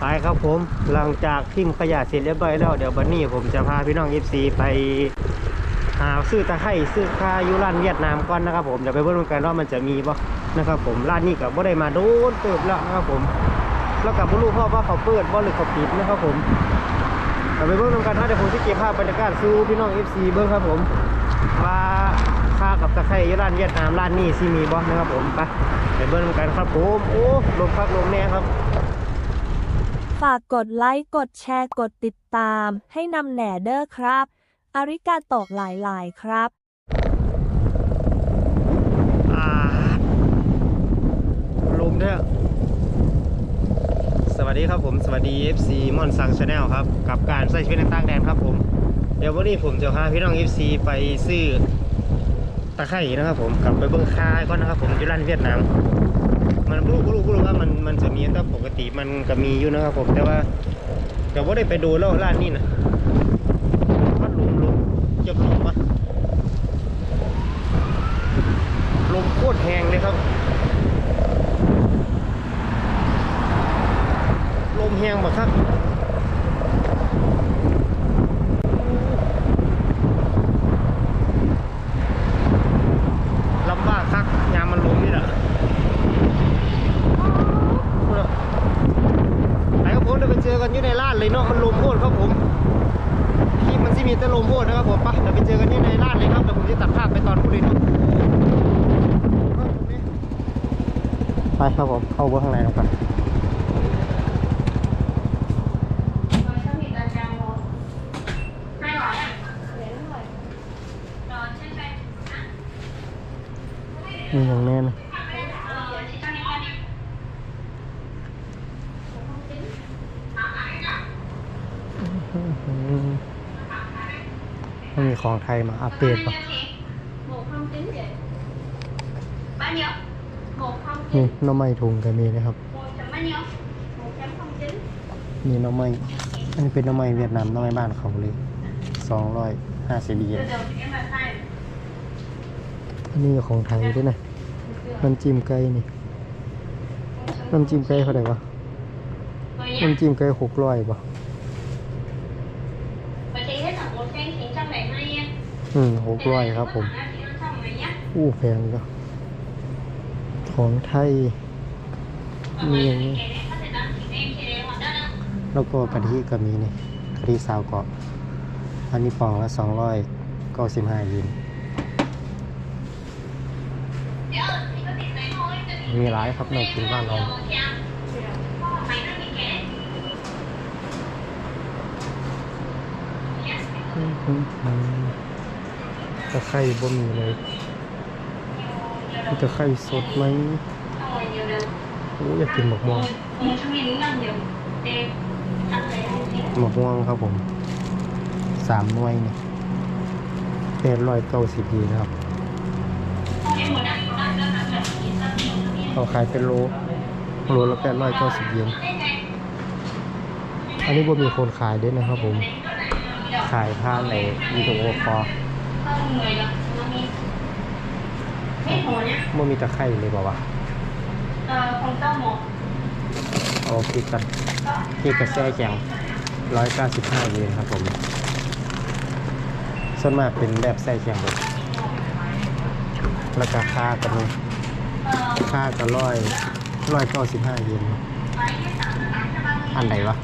ไปครับผมหลังจากทิมขยะเสร็จเรียบร้อยแล้วเดี๋ยวบันนี้ผมจะพาพี่น้องเอฟซีไปหาซื้อตะไคร้ซื้อคายูร้านเวียดนามก่อนนะครับผมเดี๋ยวไปเบิ่งกันว่ามันจะมีบ่นะครับผมร้านนี้กับบ่ได้มาโดนเติบแล้วนะครับผมแล้วกับบ่รู้พ่อว่าเขาเปิดบ่หรือเขาปิดนะครับผมเดี๋ยวไปเบิ่งกันนะเดี๋ยวผมจะเก็บภาพบรรยากาศสู่พี่น้องเอฟซีเบิ่งครับผมว่าค่ากับตะไคร้อยู่ร้านเวียดนามร้านนี้สิมีบ่นะครับผมไปไปเบิ่งกันครับผมโอ้ลมพักลมแน่ครับ ฝากกดไลค์ กดแชร์ กดติดตาม ให้นำแหน่เด้อครับ อาริกาโตกหลาย ๆ ครับ อ่าลมเนี่ยสวัสดีครับผมสวัสดี FC มอนซังชาแนลครับ กับการใส่ชีวิตในต่างแดนครับผม เดี๋ยววันนี้ผมจะพาพี่น้อง FC ไปซื้อตะไคร่นะครับผมกลับไปเบิ้งค่ายก่อนนะครับผมที่ร้านเวียดนาม มันรู้รู้รู้ว่ามันมันจะมีแต่ปกติมันก็มีอยู่นะครับผมแต่ว่าแต่ว่าได้ไปดูแล้วร้านนี้นะมันลมลมเจ็บลมปะลมโคตรแรงเลยครับ ลมแรงมากครับ ลำบากครับยามมันลมนี่แหละไปครับผมเดี๋ยวไปเจอกันอยู่ในร้านเลยเนาะ มันลมโคตรครับผมที่มันสิมีแต่ลมโคตรนะครับผมไปเดี๋ยวไปเจอกันอยู่ในร้านเลยครับเดี๋ยวผมจะตัดภาพไปตอนพูดเลยเนาะ ไปครับผม เข้าเบอร์ข้างในกันมีอย่างแน่นะมีของไทยมาอัปเดตป่ะบ้านเยอะ นี่ chín. หน้ำไม้ถุงก็มีนะครับ Một trăm bao nhiêu? Một trăm không chín. มีหน้ำไม้อันนี้เป็นหน้ำไม้เวียดนามหน้ำไม้บ้านเขาเลยสองร้อยห้าสิบเย Từ น từ em là sai. อันนี้ของไทยด้วยนะน้ำจิ้มไก่นี่น้ำจิ้มไก่เท่าไหร่วะ Rồi nhá. น้ำจิ้มไก่หกร้อยป่ะ Và chị hết tổng một trăm chín trăm bảy mươi em. อืมหกร้อยครับผม Chị ăn xong rồi nhá. อู้แพงก็ ของไทย มีอย่างนี้ แล้วก็กะทิก็มีนี่กะทิสาวเกาะ อันนี้ปองละสองร้อยเก้าสิบห้ายินมีหลายครับในากินบ้านเราตะไคร่บ่มีเลย มีตะไคร่สดไหม Xong rồi nhiều lần. โอ้อยากกินหมกม่วง Một trăm nghìn đúng là nhiều. Em ăn lấy hai xíu. หมกม่วงครับผมสามหน่วยนี่แปดร้อยเก้าสิบเยนนะครับ Em muốn ăn có ăn đơn ăn chị sao chị không biết. เขาขายเป็นโลโลละแปดร้อยเก้าสิบเยน Đây này. อันนี้บ่มีคนขายด้วยนะครับผม ขายผ่านในวิดีโอคอล Hơn 10 lần. Nó mi. Hết hồ nhá. บ่มีตะไคร่เลยบอกว่า Ờ, phòng tao một. เอาพริกกันพริกกระแซ่แกงร้อยเก้าสิบห้าเยนครับผมส่วนมากเป็นแบบใส่แกงแบบแล้วก็ค่ากันนี่ Ờ, ค่าก็ร้อยร้อยเก้าสิบห้าเยนอันไหนวะ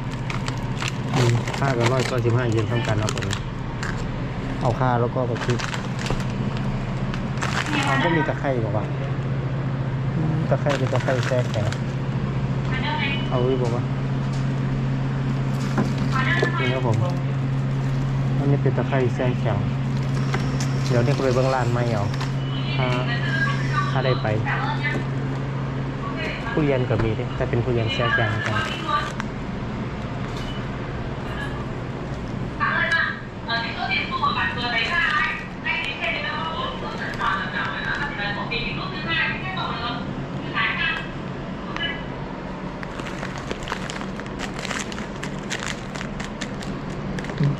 อืมค่าก็ร้อยเก้าสิบห้าเยนเท่ากันครับผมเอาค่าแล้วก็กับพริก เอาก็มีตะไคร่บอกว่าตะไคร่เป็นตะไคร่แซ่แข็งเอาไว้บอกว่านี่ครับผมอันนี้เป็นตะไคร่แซ่แข็งเดี๋ยวเด็กไปเบื้องลานไม่เอาถ้าถ้าได้ไปผู้เรียนก็มีด้วยแต่เป็นผู้เรียนแซ่แข็งกัน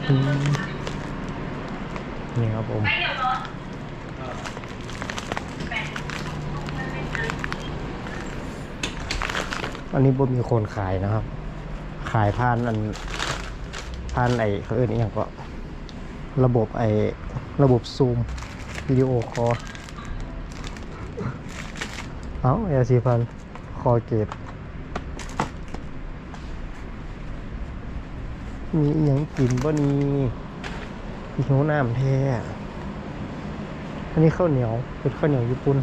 นี่ครับผมอันนี้บ่มีคนขายนะครับ ขายผ่านอันผ่านไอ้เขาเอื่นอย่างก็ ระบบไอ้ระบบซูมวิดีโอคอ เอาเอสี่พันคอเกต มีอหยังกินบ่นี่หิวน้ำแท้ อันนี้ข้าวเหนียว เป็นข้าวเหนียวญี่ปุ่น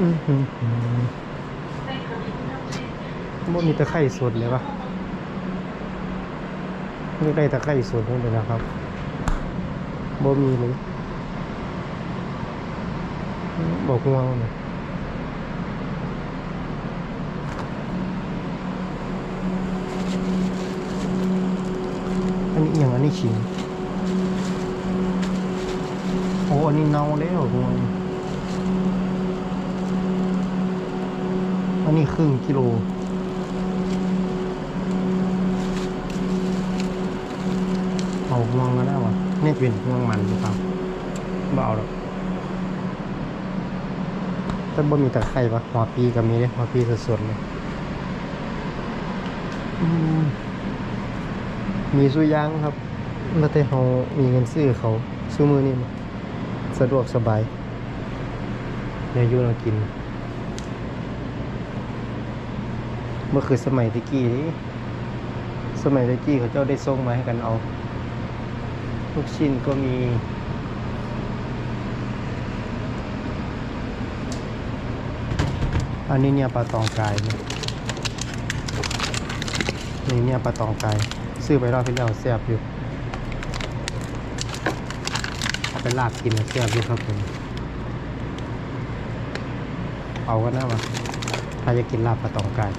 อือหือหือบ่มีตะไคร่สดเลยวะนี่ได้ตะไคร่สวนนี่เลยนะครับบ่มีเลยบอกง่วงเนนี้อหย่างอันนี้ขิงโอ้อันนี้เน่าแล้วง่วงอันนี้ครึ่งกิโลเอาง่วงก็ได้วะนี่เป็นง่วงมันหรือเปล่าเบาหรอกแต่บ่มีตะไคร่ปะหัวปีก็มีเลยหัวปีสดๆเลยมมีสุยางครับ แล้วแต่เขามีเงินซื้อเขาซื้อมือนี่มสะดวกสบายเดี๋ยอยูเรากิน เมื่อคือสมัยตะกี้นี่สมัยตะกี้เขาเจ้าได้ส่งมาให้กันเอาลูกชิ้นก็มีอันนี้เนี่ยปลาตองกายเนี่ยนี่เนี่ยปลาตองกาย ซื้อไปรอบที่แล้วแซ่บอยู่ ไปลาบกินแซ่บอยู่ครับผมเอาก็น่าวะถ้าจะกินลาบปลาตองกาย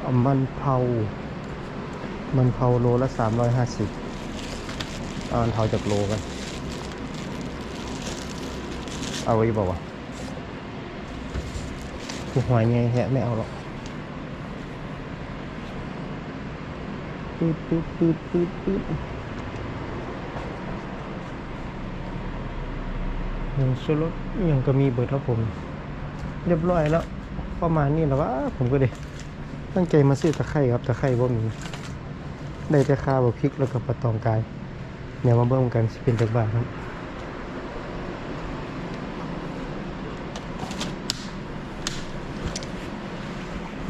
เอามันเผา มันเผาโลละสามร้อยห้าสิบเอามันเผาจากโลกัน เอาไว้บอกว่า กูหอยไงแฮะไม่เอาหรอกปืดปืดปืดปืดปืดยังชูรสยังก็มีเบิดครับผม เรียบร้อยแล้ว ประมาณนี้แล้ววะผมก็เลยตั้งใจมาซื้อตะไคร่ครับตะไคร่ว่มีได้แต่ข้าวบพริกแล้วก็ปลาตองกายเดี๋ยวมาเบิ่งกันสิเป็นจักบาทครับไปซื้อไปเซ็นบังนะครับ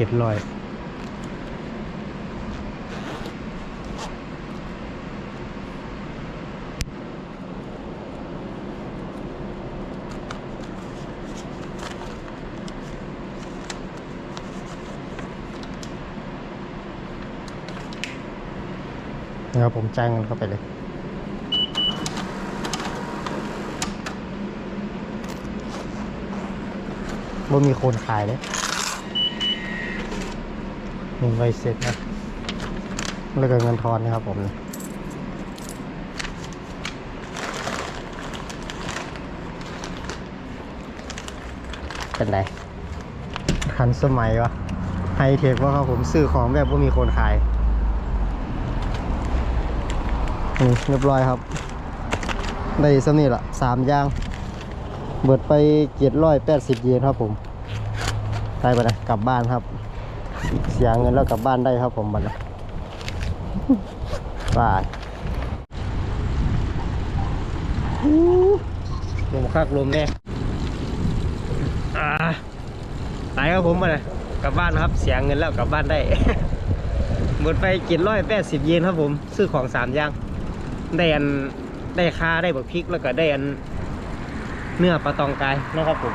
เก็ดลอยนะครับผมจ่ายเงินเข้าไปเลยว่ามีคนขายเลย หนึ่งใบเสร็จนะแล้วก็เงินทอนนะครับผมเป็นไรทันสมัยวะไฮเทคว่าครับผมซื้อของแบบว่ามีคนขายนี่เรียบร้อยครับ ได้สำนี่ละสามย่าง เบิดไปเจ็ดร้อยแปดสิบเยนครับผม ได้ไปเลยกลับบ้านครับ เสียเงินแล้วกลับบ้านได้ครับผมบัดนี้บายลมคักลมแน่อ่าไปครับผมมาเลยกลับบ้านครับ เสียเงินแล้วกลับบ้านได้หมดไปเจ็ดร้อยแปดสิบเยนครับผม ซื้อของสามอย่าง ได้อันได้คาได้บักพริกแล้วก็ได้อันเนื้อปลาตองกายนะครับผม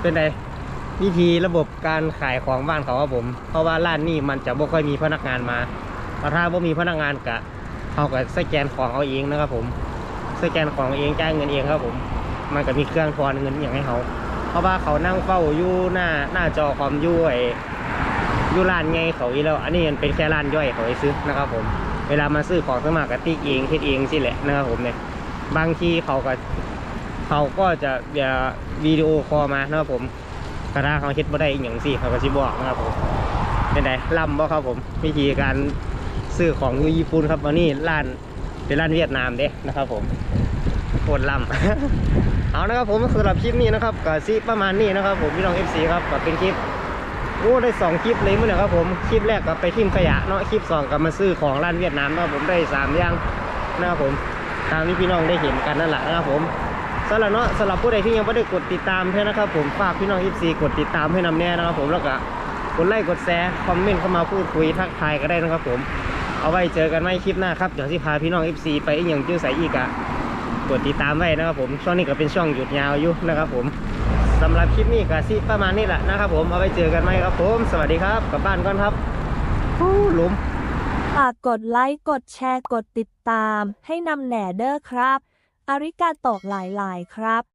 เป็นไง วิธีระบบการขายของบ้านเขาครับผม เพราะว่าร้านนี้มันจะบ่ค่อยมีพนักงานมาถ้าบ่มีพนักงานกะเขาก็สแกนของเอาเองนะครับผมสแกนของเองจ่ายเงินเองครับผม มันก็มีเครื่องทอนเงินอย่างให้เขาเพราะว่าเขานั่งเฝ้าอยู่หน้าหน้าจอคอมยู่ไอ้อยู่ร้านไงเขาอีแล้ว อันนี้มันเป็นแค่ร้านย่อยเขาไปซื้อนะครับผม เวลามาซื้อของสมัครกติกเองเฮ็ดเองสิแหละนะครับผมเนี่ย บางทีเขาก็เขาก็จะเดี๋ยววิดีโอคอลมานะครับผม กระเขาเฮ็ดบ่ได้อหย่างสิเขาก็สิบอกนะครับผมเป็นไงล่ำบ่ครับผมวิธีการซื้อของญี่ปุ่นครับวันนี้ร้านเป็นร้านเวียดนามเด้นะครับ ผมโคตรล่ำเอานะครับผมสำหรับคลิปนี้นะครับก็ซิประมาณนี้นะครับ ผมพี่น้อง FC ครับก็เป็นคลิปโอ้ได้สองคลิปเลยมั้งเนี่ยครับผมคลิปแรกก็ไปทิ้มขยะเนาะคลิปสองก็มาซื้อของร้านเวียดนามนะครับผมได้สามอย่างนะครับผมตามที่พี่น้องได้เห็นกันนั่นแหละนะครับผม สำหรับเนาะสำหรับผู้ใดที่ยังไม่ได้กดติดตามใช่นะครับ ผมฝากพี่น้อง FC กดติดตามให้นำแน่นะครับผมแล้วก็กดไลค์กดแชร์คอมเมนต์เข้ามาพูดคุยทักทายก็ได้นะครับผมเอาไว้เจอกันใหม่คลิปหน้าครับเดี๋ยวที่พาพี่น้อง FC ไปอีกอย่างจื้อใสอีกอะกดติดตามไว้นะครับผมช่วงนี้ก็เป็นช่วงหยุดยาวอยู่นะครับผมสำหรับคลิปนี้ก็สิประมาณนี้แหละนะครับผมเอาไว้เจอกันไหมครับผม สวัสดีครับกลับบ้านก่อนครับหลุมฝากกดไลค์กดแชร์กดติดตาม ให้นำแหน่เด้อครับ อาริกาโตะหลาย ๆ ครับ